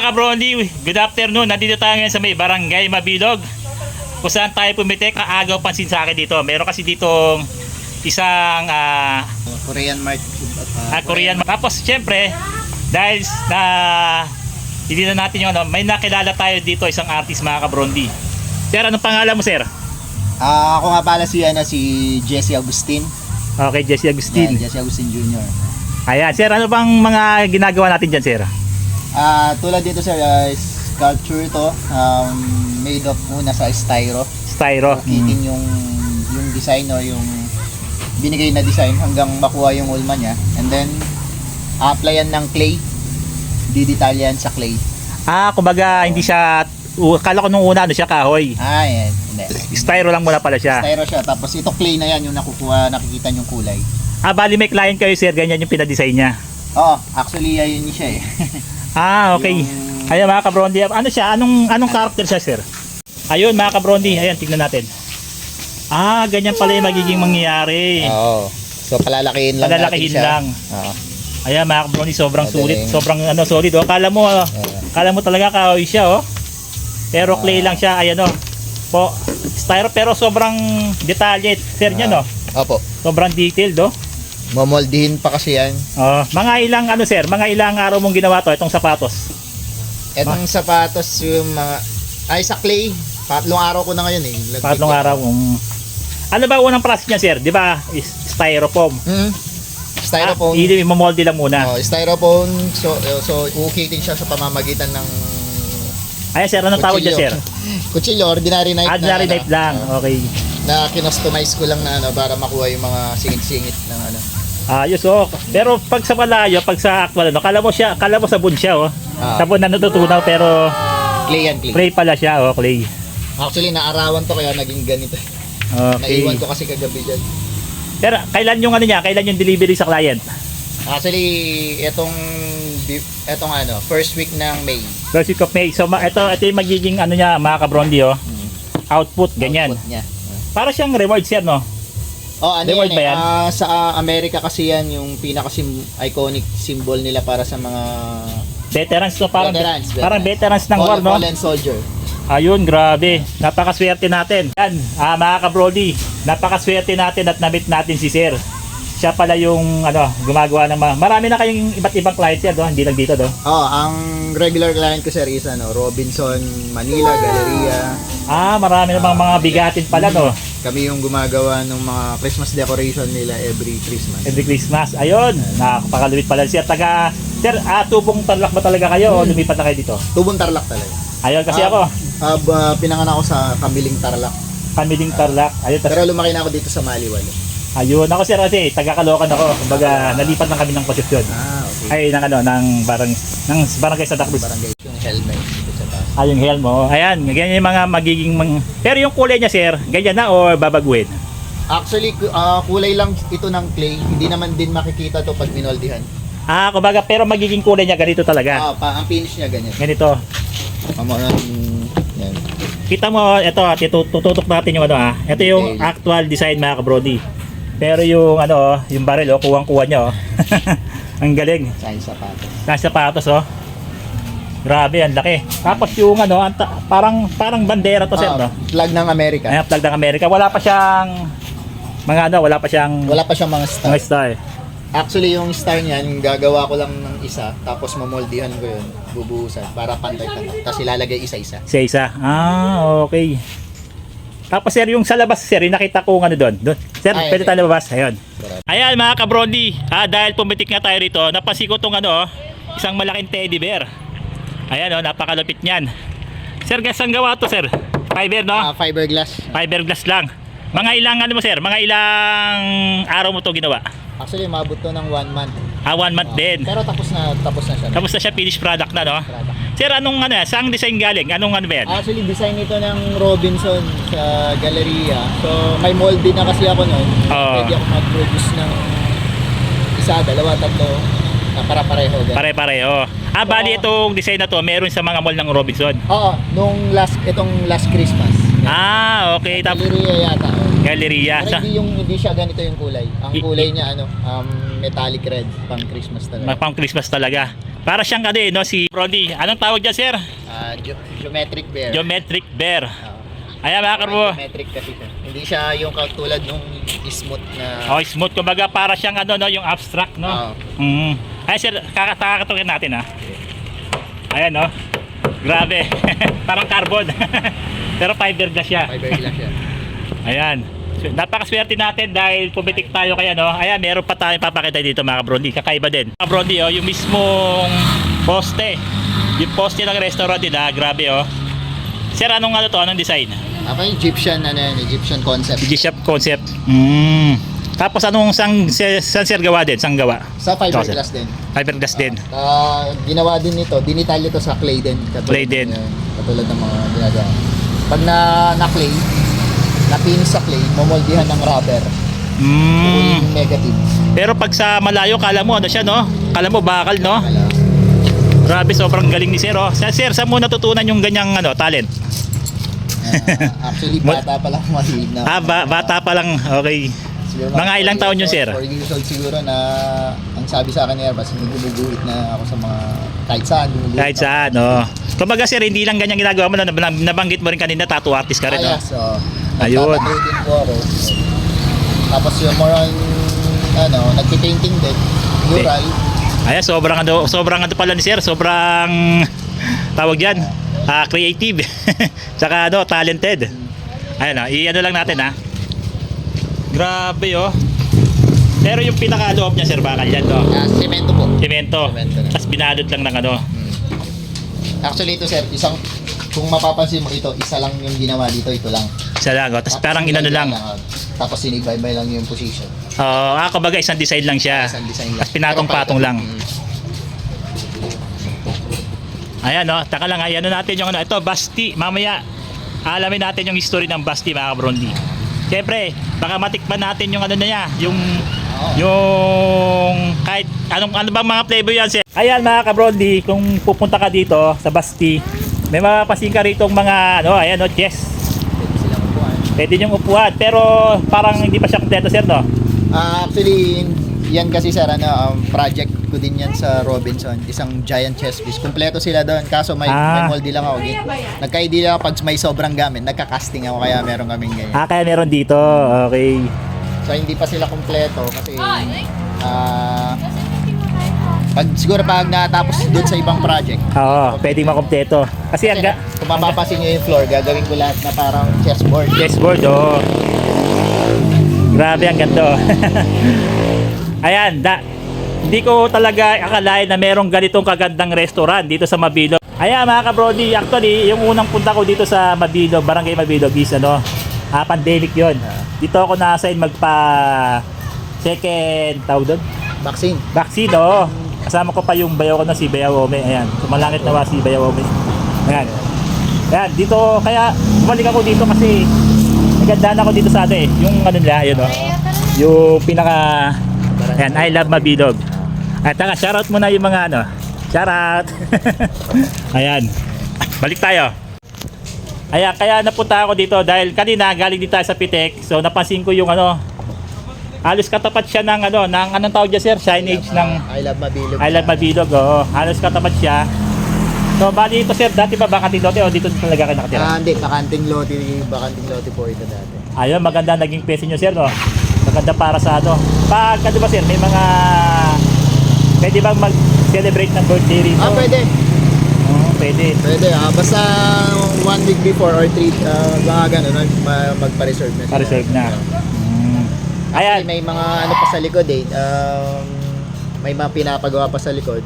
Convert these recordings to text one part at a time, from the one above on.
Mga kabrondi, good afternoon. Nandito tayo ngayon sa may barangay Mabilog. Kung saan tayo pumitik, kaagaw pansin sa akin dito. Meron kasi ditong isang ah, Korean Mart. uh, ah, Korean. Tapos syempre, dahil na hindi na natin yung ano, may nakilala tayo dito isang artist mga kabrondi. Sir, anong pangalan mo sir? Ah, ako nga pala si, ano, si Jesse Agustin. Okay, Jesse Agustin. Yan, Jesse Agustin Jr. Ayan, sir, ano bang mga ginagawa natin dyan, sir? Ah, tulad dito sir, ah, sculpture to. Um, made of muna sa styro. Styro. Kitin yung yung design or yung binigay na design hanggang makuha yung ulma niya. And then, applyan ng clay. Didetalyan sa clay. Ah, kumbaga hindi siya uh, kala ko nung una ano siya kahoy. Ah, yan. Hindi. Styro lang muna pala siya. Styro siya. Tapos ito clay na yan yung nakukuha, nakikita yung kulay. Ah, bali may client kayo sir, ganyan yung pinadesign niya. Oo, actually, ayun siya eh. Ah, okay. Yung- Ayan mga kabrondi, ano siya? Anong anong character siya, sir? Ayun mga kabrondi, ayan tignan natin. Ah, ganyan pala yung magiging mangyayari. Oo. So palalakihin lang Palalakihin natin siya. lang. Oo. Ayan mga kabrondi, sobrang Madaling. sulit, sobrang ano solid oh. Kala mo, oh, kala mo talaga kahoy siya oh. Pero clay lang siya, ayan oh. Po, styro pero sobrang detalye, sir niya no. Opo. Sobrang detailed oh. Momoldihin pa kasi yan. Oh, mga ilang ano sir, mga ilang araw mong ginawa to itong sapatos. Etong sapatos yung mga ay sa clay. Tatlong araw ko na ngayon eh. Lagpit Tatlong ko. araw. Um, ano ba unang process niya sir? Di ba? Is- Styrofoam. Mm. Styrofoam. Ah, hindi, mamoldi lang muna. oh, styrofoam. So so uukitin siya sa pamamagitan ng Ayan sir, anong tawag niya sir? Kutsilyo, ordinary knife Ordinary na, knife lang. ano, Okay. na kinustomize ko lang na ano para makuha yung mga singit-singit ng ano. Ayos oh. Pero pag sa malayo, pag sa actual ano, kala mo siya, kala mo sabon siya oh. Ah. Sabon na natutunaw pero Clay yan, clay. clay pala siya oh, clay. Actually, naarawan to kaya naging ganito. Okay. Naiwan ko kasi kagabi dyan. Pero kailan yung ano niya? Kailan yung delivery sa client? Actually, itong itong ano, first week ng May. First week of May. So ma- ito, ito yung magiging ano niya, mga kabrondi oh. Output, ganyan. Output niya. Para siyang rewards yan no. Oh, ano yan, eh, yan? ah, sa ah, Amerika kasi yan yung pinaka iconic symbol nila para sa mga Veterans to parang Veterans, parang veterans ng war no. fallen soldier. Ayun, grabe. Napakaswerte natin. Yan, ah, mga kabrody, napakaswerte natin at nabit natin si Sir. Siya pala yung ano, gumagawa ng mga... Marami na kayong iba't ibang clients yan, no? hindi lang dito. No? Oh, ang regular client ko sir is ano, Robinson, Manila, Galleria. Ah, marami namang mga bigatin pala, no? Kami yung gumagawa ng mga Christmas decoration nila every Christmas. Every Christmas. Ayun, nakakaluwit pala siya. Taga, Sir, ah, tubong tarlak ba talaga kayo o lumipat na kayo dito? Tubong Tarlac talaga. Ayun, kasi Ah. ako, Uh, ba- pinanganak ako sa Kamiling Tarlac. kamiling tarlak. Ayun, tas, Pero lumaki na ako dito sa Maliwalo. Ayun. Ako, Sir, kasi taga Caloocan ako. Kumbaga, nalipat na kami ng posisyon. Ah, okay. Ay, ng ano, ng barang, ng barangay sa Cruz. Barangay yung helmet dito sa taas. Ah, yung helm mo. Ayan, ganyan yung mga magiging mang... Pero yung kulay niya, sir, ganyan na o babaguhin? Actually, ah, kulay lang ito ng clay. Hindi naman din makikita to pag minoldihan. Ah, kumbaga, pero magiging kulay niya ganito talaga. Ah, pa, ang finish niya ganyan. Ganito. Amo yan. Kita mo, ito, tututok natin yung ano ah. Ito yung actual design mga kabrody. Pero yung ano, yung barrel, oh, kuwang-kuwa niya, oh. ang galing. Sa sapatos. Nasa sapatos, oh. Grabe, ang laki. Tapos yung ano, ang ta- parang parang bandera to, sir, Ah, no? flag ng Amerika. Ayan, flag ng Amerika. Wala pa siyang mga ano, wala pa siyang Wala pa siyang mga star. mga star. Actually, yung star niyan, gagawa ko lang ng isa, tapos mamoldihan ko yun, bubuhusan, para pantay-pantay. Tapos ilalagay isa-isa. Isa-isa. Ah, okay. Tapos sir, yung sa labas sir, yung nakita ko ano doon. doon. Sir, Ay, pwede tayo labas. Ayun. Ayan mga kabrodi, ah, dahil pumitik nga tayo rito, napansin ko tong ano, isang malaking teddy bear. Ayan oh, napakalupit niyan. Sir, gas ang gawa to sir? Fiber no? Ah, fiberglass. Fiberglass lang. Mga ilang ano mo sir? Mga ilang araw mo to ginawa? Actually, mabot to ng one month. Ah, one month Ah, din. Pero tapos na, tapos na siya. Tapos na siya finished product na no? Product. Sir, anong ano, saan design galing? Anong ano yan? Actually, design ito ng Robinson sa Galleria. So, may moldy na kasi ako noon. Oo. Pwede ako mag-produce ng isa, dalawa, tatlo, na para-pareho. ganun. Pare-pareho. Ah, bali itong design na to, meron sa mga mall ng Robinson. Oo, nung last, itong last Christmas. Ah, okay. Tapos Galleria yata. oh. Galleria. Pero Sa, hindi, yung, hindi siya ganito yung kulay. Ang I- kulay niya, ano, um, metallic red, pang Christmas talaga. pang Christmas talaga. Para siyang ano eh, no, si Brody. Anong tawag dyan, sir? Ah, ge- geometric bear. Geometric bear. Oo. Ayan mga karbo. Geometric kasi siya. Hindi siya yung katulad nung smooth na... Oh, smooth. Kumbaga para siyang ano, no, yung abstract, no? Oo. Mm. Ay, sir, kakatakatukin natin, ha? Ayan, no? Grabe. Parang carbon. Pero fiberglass siya. Fiberglass siya. Ayan. Napakaswerte natin dahil pumitik tayo kaya no. Ayan, meron pa tayong papakita dito mga Brody. Kakaiba din. Mga Brody, oh, yung mismong poste. Yung poste ng restaurant nila, grabe oh. Sir, anong ano to? Anong design? Yung Egyptian, ano yan, Egyptian concept. G-Shop concept. Mm. Tapos anong sang, san sir gawa din? Sang gawa? Sa fiberglass din. Fiberglass din. Ah, ginawa din nito, dinitalye to sa clay din. Katulad Clay din. uh, katulad ng mga ginagawa. Pag na, na clay, napinis sa clay, momoldihan ng rubber. Mm. Yung negative. Pero pag sa malayo, kala mo ano siya no? Kala mo bakal no? Kala. Grabe, sobrang galing ni Sir oh. Sa Sir, saan mo natutunan yung ganyang ano, talent? Ah, actually, bata pa lang mahilig na. Ah, ba- bata pa lang. Okay. Siguro Mga ilang taon yun, sir? 4 years old siguro na ang sabi sa akin ni Airbus, hindi gumuguhit na ako sa mga kahit saan. Kahit saan, no. Kumbaga sir, hindi lang ganyan ginagawa mo na nab- nabanggit mo rin kanina, tattoo artist ka rin, Ah, no? yes, so, Ayun. po ako. Tapos yung more on, ano, nagpipainting din, mural. Ayan, sobrang ano, sobrang ano pala ni sir, sobrang tawag yan, ah, creative. Tsaka ano, talented. Ayan, oh, i-ano lang natin, ha. Grabe, oh. Pero yung pinaka-loob niya, sir, bakal yan, no? Ah, semento po. Semento. Semento na. Tapos binalot lang ng ano. Actually ito sir, isang, kung mapapansin mo ito, isa lang yung ginawa dito, ito lang. Isa lang, oh. Tapos parang inano lang. ah, Tapos sinibaybay lang yung position. Oh, ah, kumbaga isang design lang siya. Isang design lang. Tapos pinatong-patong lang. Mm. Ayan no, taka lang, ayan na natin yung ano, ito Basti, mamaya alamin natin yung history ng Basti mga kabrondi. Siyempre, baka matikman natin yung ano na niya, yung Oo. yung kahit anong ano bang mga flavor yan sir. Ayan mga kabrondi, kung pupunta ka dito sa Basti, may mapapasin ka rito mga ano, ayan no, chess. Pwede silang upuan. Pwede yung upuan, pero parang hindi pa siya kompleto sir no. Ah, actually, yan kasi sir, ano, um, project ko din yan sa Robinson. Isang giant chess piece. Kompleto sila doon. Kaso may, Ah. may moldy lang ako. Nagka-idea ako pag may sobrang gamit. Nagka-casting ako kaya meron kaming ganyan. Ah, kaya meron dito. Okay. So hindi pa sila kompleto kasi ah pag siguro pag natapos doon sa ibang project, Oo, pwedeng makompleto. Kasi ang ga- kung mapapasin nyo yung floor, gagawin ko lahat na parang chessboard. Chessboard, oh. Grabe ang ganda. oh. Ayan, da, hindi ko talaga akalain na merong ganitong kagandang restaurant dito sa Mabilog. Ayan mga kabrody, actually, yung unang punta ko dito sa Mabilog, Barangay Mabilog is ano, ah, pandemic yon. Dito ako na-assign magpa second tawag doon? Vaccine. Vaccine, oo. Kasama ko pa yung bayaw ko na si Bayaw Ome. Ayan, sumalangit na si Bayaw Ome. Ayan. Ayan, dito, kaya bumalik ako dito kasi nagandaan ako dito sa ano eh. Yung ano nila, yun o. Yung pinaka, ayan, I love Mabilog. At taka, shoutout muna yung mga ano. Shoutout. ayan. Balik tayo. Ayan, kaya napunta ako dito dahil kanina galing dito tayo sa Pitek. So napansin ko yung ano, halos katapat siya ng ano, ng anong tawag dyan sir? Signage ng Ah, I love Mabilog. I love Mabilog, oo. Halos katapat siya. So, bali ito sir, dati ba bakanting lote o dito talaga kayo nakatira? Ah, hindi, bakanting loti, bakanting loti po ito dati. Ayun, maganda naging pwesto nyo sir, no? Maganda para sa ano. Pag, ano ba sir, may mga... Pwede bang mag-celebrate ng birthday rito? Ah, pwede. Oo, pwede. Pwede, ah, basta one week before or three, uh, mga ganun, ma- magpa-reserve na. Pa-reserve na. Mm. Ayan. May mga ano pa sa likod eh. Um, may mga pinapagawa pa sa likod.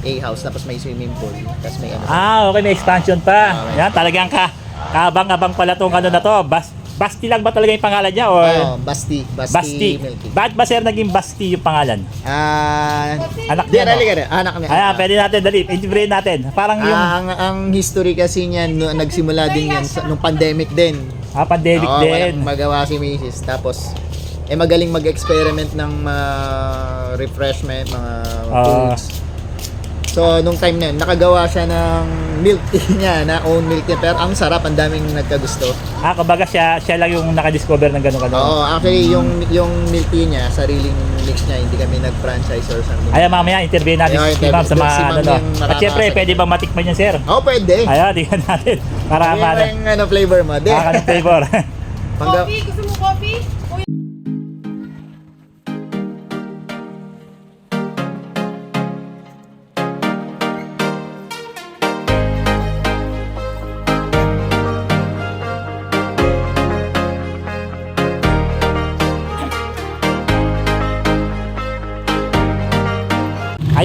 A-house, tapos may swimming pool. Tapos may ano. Ah, okay, may expansion pa. Ah. Yan, talagang ka, kabang-abang pala tong ano na to. Bas, Basti lang ba talaga yung pangalan niya? Or Oh, Basti. Basti, Basti. Milky. Bakit ba sir naging Basti yung pangalan? Ah, Anak di, niya, no? dali ka na. Anak niya. Ayan, pwede natin, dali. Interview natin. Parang yung Ah, ang, ang history kasi niyan, no, nagsimula din yan sa, nung pandemic din. ah, pandemic Oo, din. walang magawa si Mrs. Tapos, eh magaling mag-experiment ng mga refreshment, mga Ah. foods. So, nung time na yun, nakagawa siya ng milk tea niya, na own milk tea. Pero ang sarap, ang daming nagkagusto. Ah, kumbaga siya, siya lang yung nakadiscover ng gano'n gano'n. Oo, actually, yung yung milk tea niya, sariling mix niya, hindi kami nag-franchise or something. Ayan, mamaya interview natin Ayun, si Ma'am sa interview- mga si Ma'am ano. no. yung At syempre, makakasa- pwede bang matikman yan, sir? Oo, pwede. Ayan, tingnan natin. Para Ano maano. yung ano, flavor mo? Di. Makakanong flavor. Pangga- Coffee? Gusto mo coffee?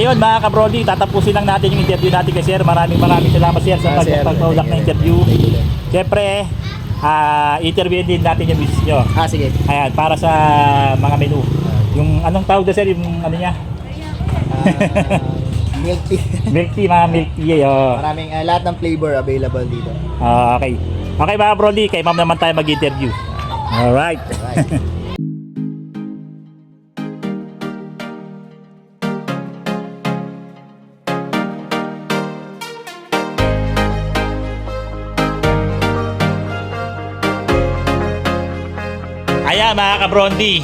Ayun mga kabrodi, tatapusin lang natin yung interview natin kay Sir. Maraming maraming salamat Sir sa Ah, sir. pagpapaulak na interview. Siyempre, ah interview din natin yung business nyo. Ah, sige. Ayan, para sa mga menu. Yung anong tawag doon Sir, yung ano niya? Ah, milk tea. Milk tea, mga milk tea. Oh. Maraming, ah, lahat ng flavor available dito. Ah, okay. Okay mga brody, kay ma'am naman tayo mag-interview. Alright. Right. Ayan mga kabrondi,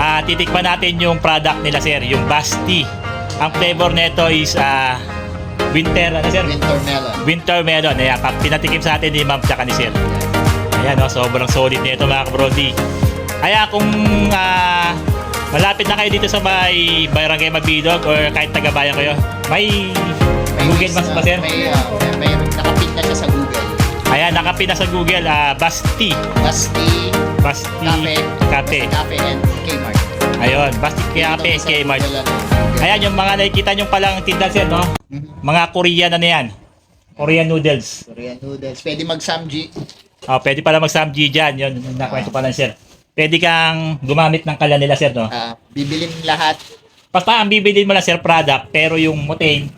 ah titikman natin yung product nila sir, yung Basti. Ang flavor nito is ah winter, ano sir? Winter melon. Winter melon. Ayan, pa- pinatikim sa atin ni ma'am tsaka ni sir. Ayan, oh, sobrang solid nito mga kabrondi. Ayan, kung ah, malapit na kayo dito sa may Barangay Magbidog or kahit taga-bayan kayo, may Google Maps ba sir? May, ah, may, may nakapin na siya sa Google. Ayan, nakapin na sa Google, ah, Basti. Basti, Basti Cafe, Cafe. Cafe and Kmart. Ayun, Basti Cafe, sa Kmart. Ayan, yung mga nakikita nyo palang tindahan sir, no? Mhm. Mga Korean ano yan. Korean noodles. Korean noodles. Pwede mag-samji. Oh, pwede pala mag-samji dyan. Yun, nakwento pa lang sir. Pwede kang gumamit ng kala nila sir, no? Ah, bibilin lahat. Basta ang bibilin mo lang sir product, pero yung motain,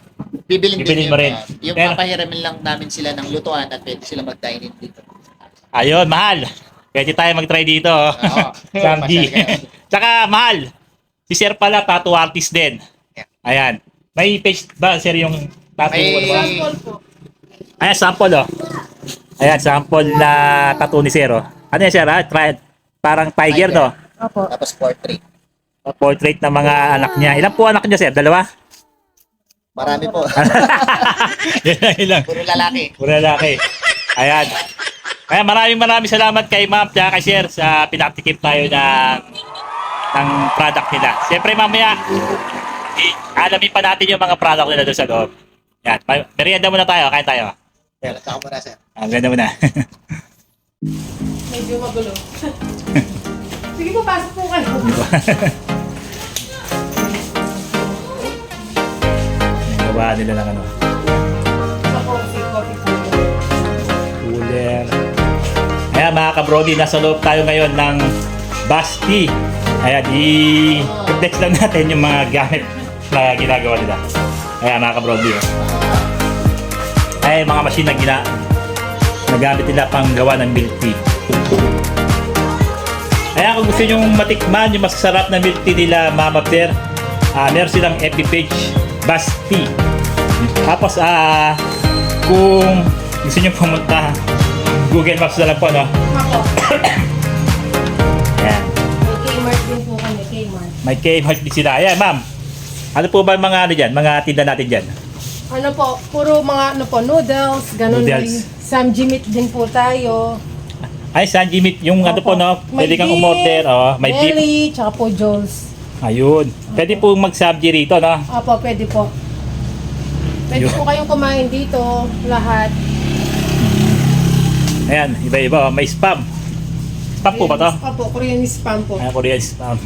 Bibilin, Bibilin din mo rin. ah. yung Pero- papahiramin lang namin sila ng lutuan at pwede sila mag-dine in dito. ayun, mahal. Pwede tayo mag-try dito. oh. Oo. kayo. Tsaka mahal. Si sir pala, tattoo artist din. Ayan. May page ba sir yung tattoo? May- ano ba? sample po. Ayan, sample oh. Ayan, sample na tattoo ni Sir oh. Ano yan Sir ha? Try, parang tiger Tiger. no? Opo. Tapos portrait. Portrait ng mga anak niya. Ilan po anak niya Sir? Dalawa? Marami po. Yun lang. Puro lalaki. Puro lalaki. Ayan. Ayan, maraming maraming salamat kay Ma'am at kay Sir sa pinatikim tayo ng ng product nila. Siyempre mamaya, i- alamin pa natin yung mga product nila doon sa loob. Yan. Merienda muna tayo. Kain tayo. Yan, saka muna sir. Ang ganda muna. Medyo magulo. Sige po, pasok po kayo. Gawa nila ng ano. Kabrody, nasa loob tayo ngayon ng Basti. Ayan, i-flex lang natin yung mga gamit na ginagawa nila. Ayan mga kabrody. oh. Ayan mga machine na gina na gamit nila pang gawa ng milk tea. Ayan kung gusto nyo matikman yung masasarap na milk tea nila Mama Pierre, ah meron silang FB page, Basti. Tapos ah kung gusto nyo pumunta Google Maps na lang po no. Ako. Ayan. May Kmart din po kami, Kmart. May Kmart din sila. Ayan ma'am. Ano po ba mga ano dyan? Mga tinda natin dyan? Ano po, puro mga ano po, noodles, ganun Noodles. rin. Samji meat din po tayo. Ay, Sanji Meat. Yung ano po no. May Pwede kang beef, umorder. Oh, may beef. Belly, tsaka po Joel's. Ayun. Pwede po mag-subji rito no. Opo, pwede po. Pwede Yun. po kayong kumain dito, lahat. Ayan, iba-iba. oh. May spam. Spam po ba to? Opo, Korean spam po. Ayan, Korean spam.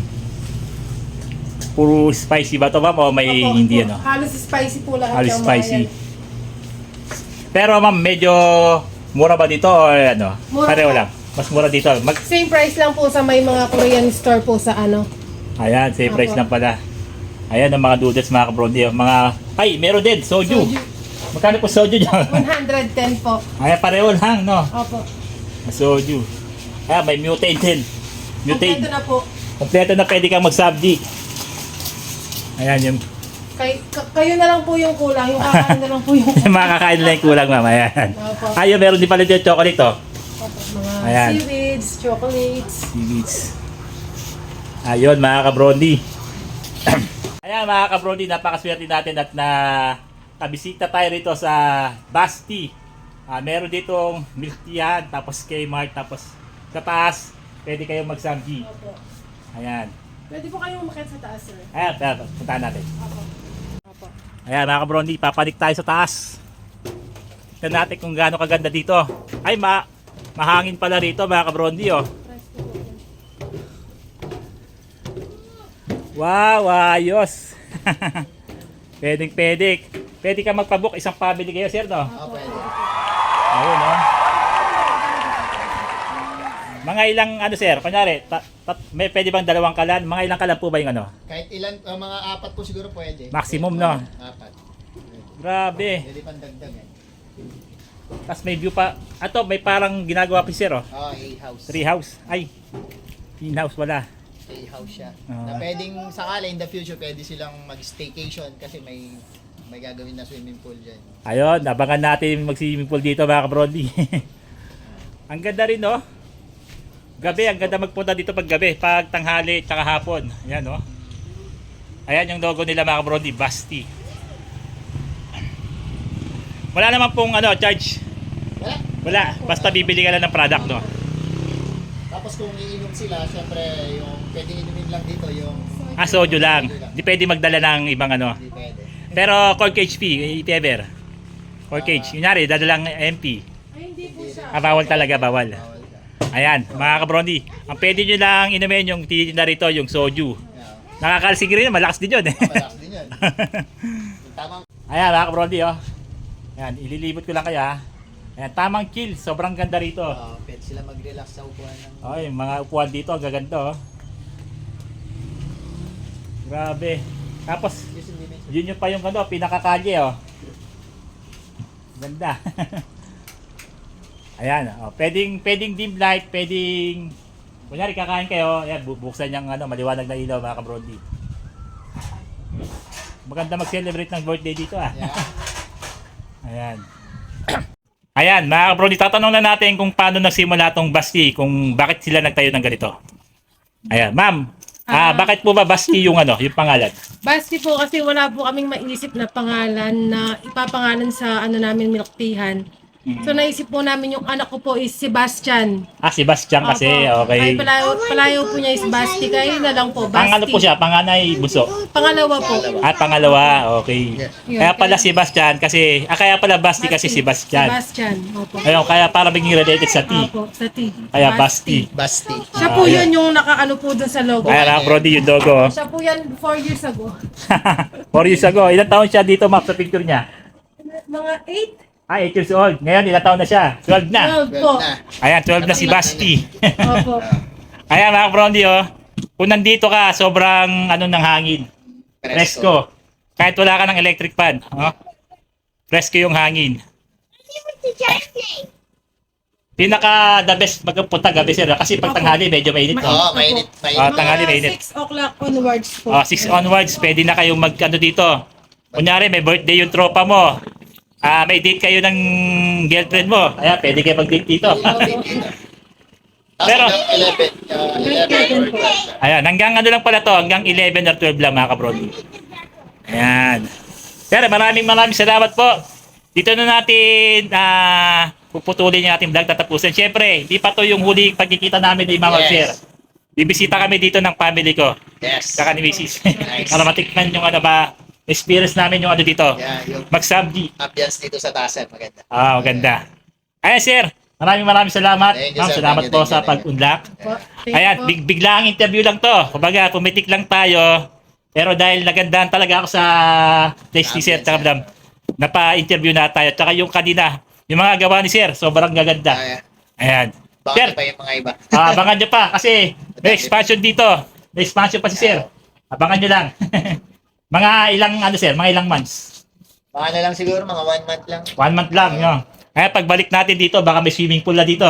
Puro spicy ba to ma'am o may Opo, hindi ano? Halos spicy po lahat. Halos yung mga spicy. yan. Pero ma'am, medyo mura ba dito o ano? Mura Pareho po. lang. Mas mura dito. Mag Same price lang po sa may mga Korean store po sa ano. Ayan, same price lang pala. Ayan ang mga noodles mga kabrondi. oh. Mga, ay, meron din, soju. Soju. Magkano po soju dyan? 110 po. Ayan, pareho lang, no? Opo. Soju. Ayan, may mutate din. Mutate. Kompleto na po. Kompleto na pwede kang mag-subji. Ayan, yung Kay, ka- kayo na lang po yung kulang, yung kakain na lang po yung Makakain lang yung kulang ma'am. Ayan. Opo. Ayun, meron din pala dito chocolate oh. Opo, mga Ayan. seaweeds, chocolates. Seaweeds. Ayun, mga kabrondi. Ayan, mga kabrondi, napakaswerte natin at na kabisita tayo rito sa Basti. Ah, meron ditong milk tea yan, tapos Kmart, tapos sa taas, pwede kayong magsamgi. Opo. Ayan. Pwede po kayong umakit sa taas, sir. Ayan, tara, puntahan natin. Opo. Opo. Ayan, mga kabrondi, papanik tayo sa taas. Tignan natin kung gaano kaganda dito. Ay, ma mahangin pala rito, mga kabrondi, oh. Wow, ayos. pwedeng pwede. Pwede ka magpabook isang family kayo, sir, no? Oh, pwede. Ayun, no? Mga ilang, ano, sir, kunyari, ta- ta- may pwede bang dalawang kalan? Mga ilang kalan po ba yung ano? Kahit ilan, uh, mga apat po siguro pwede. Maximum, no? Apat. Grabe. Pwede pang dagdag eh. Tapos may view pa. Ato, may parang ginagawa pa si sir, oh. Oh, A-house. Tree house. Ay, in-house wala. A-house siya. Ah. Na pwedeng sakala in the future, pwede silang mag-staycation kasi may may gagawin na swimming pool dyan. Ayun, abangan natin mag-swimming pool dito mga kabrodi. ang ganda rin, no? Gabi, ang ganda magpunta dito pag gabi, pag tanghali, tsaka hapon. Ayan, no? Ayan yung logo nila mga kabrodi, Basti. Wala naman pong ano, charge. Wala. Wala, basta bibili ka lang ng product, no? Tapos kung iinom sila, syempre yung pwedeng inumin lang dito yung Ah, soju lang. Di pwede magdala ng ibang ano. hindi pwede. Pero cork HP, if ever. Cork cage. Kunyari, dadalang MP. Ay, hindi po siya. Ah, bawal talaga, bawal. Ayan, mga kabrondi. Ang pwede nyo lang inumin yung tinitinda rito, yung soju. Yeah. Nakakalsig rin, malakas din yun. eh. Malakas din tamang Ayan, mga kabrondi, oh. Ayan, ililibot ko lang kaya. Ayan, tamang chill. Sobrang ganda rito. uh, pwede sila mag-relax sa upuan ng Ay, mga upuan dito, ang gaganda, oh. Grabe. Tapos, yun yung pa yung ano, pinakakalye, oh. Ganda. Ayan, oh. Pwedeng, pwedeng dim light, pwedeng... Kunyari, kakain kayo, ayan, bu- buksan yung ano, maliwanag na ilaw, mga kabrondi. Maganda mag-celebrate ng birthday dito, ah. Yeah. Ayan. Ayan, mga kabrondi, tatanong na natin kung paano nagsimula tong Basti, kung bakit sila nagtayo ng ganito. Ayan, ma'am, ah, Ah. bakit po ba Basti yung ano, yung pangalan? Basti po kasi wala po kaming maisip na pangalan na ipapangalan sa ano namin milk teahan. So naisip po namin yung anak ko po is Sebastian. Ah, si Bastian kasi, Opo. okay. Ay, palayo, palayo po niya is Basti. Kaya yun na lang po, Basti. Pang ano po siya, panganay buso. Pangalawa po. At pangalawa, okay. Yes. Yun, Kaya pala kaya- si Bastian kasi, ah, kaya pala Basti kasi si Bastian. Sebastian. Opo. Ayun, kaya para maging related sa T. Opo, sa T. Kaya Basti. Basti. Siya po Ah, yun yung nakaano po dun sa logo. Kaya na, Brody, yung logo. Siya po yan 4 years ago. Four years ago, ilang taon siya dito, map, sa picture niya? Mga 8? Ah, 8 years old. Ngayon, ilang taon na siya? 12 na. 12 po. Ayan, 12 na si Basti. Opo. Ayan, mga Brondi, oh. Kung nandito ka, sobrang ano ng hangin. Presko. Kahit wala ka ng electric fan. Oh. Presko yung hangin. Pinaka the best magpunta gabi sir kasi pag tanghali medyo mainit Oo, no. oh, mainit. mainit. Ah, tanghali mainit. 6 o'clock onwards po. Oh, 6 onwards pwede na kayong mag ano dito. Kunyari may birthday yung tropa mo. Ah, may date kayo ng girlfriend mo. Ayan, pwede kayo mag-date dito. Pero- Pero, 11, uh, 11 or 12. Ayan, hanggang ano lang pala to, hanggang 11 or 12 lang mga kabrodi. Ayan. Pero maraming maraming salamat po. Dito na natin ah puputulin yung ating vlog tatapusin. Siyempre, di pa to yung huling pagkikita namin ni Mama Yes. Sir. Bibisita kami dito ng family ko. Yes. Saka ni Mrs. Nice. Para matikman yung ano ba, experience namin yung ano dito. Yeah, yung Mag-subji. ambience dito sa Tasan, maganda. Ah, maganda. Ayan, Sir. Maraming maraming salamat. Thank you, Ma'am, sir. salamat Thank you, po thank you, sa thank you. pag-unlock. Po. Thank Ayan, you po. big, biglang interview lang to. Kumbaga, pumitik lang tayo. Pero dahil nagandahan talaga ako sa Tasty Sir, tsaka madam, napa-interview na tayo. Tsaka yung kanina, yung mga gawa ni Sir, sobrang gaganda. Kaya, Ayan. baka Sir, pa yung mga iba. ah, abangan nyo pa kasi may expansion dito. May expansion pa si Sir. Abangan nyo lang. mga ilang, ano Sir, mga ilang months. Mga na lang siguro, mga one month lang. One month lang, no? Kaya pagbalik natin dito, baka may swimming pool na dito.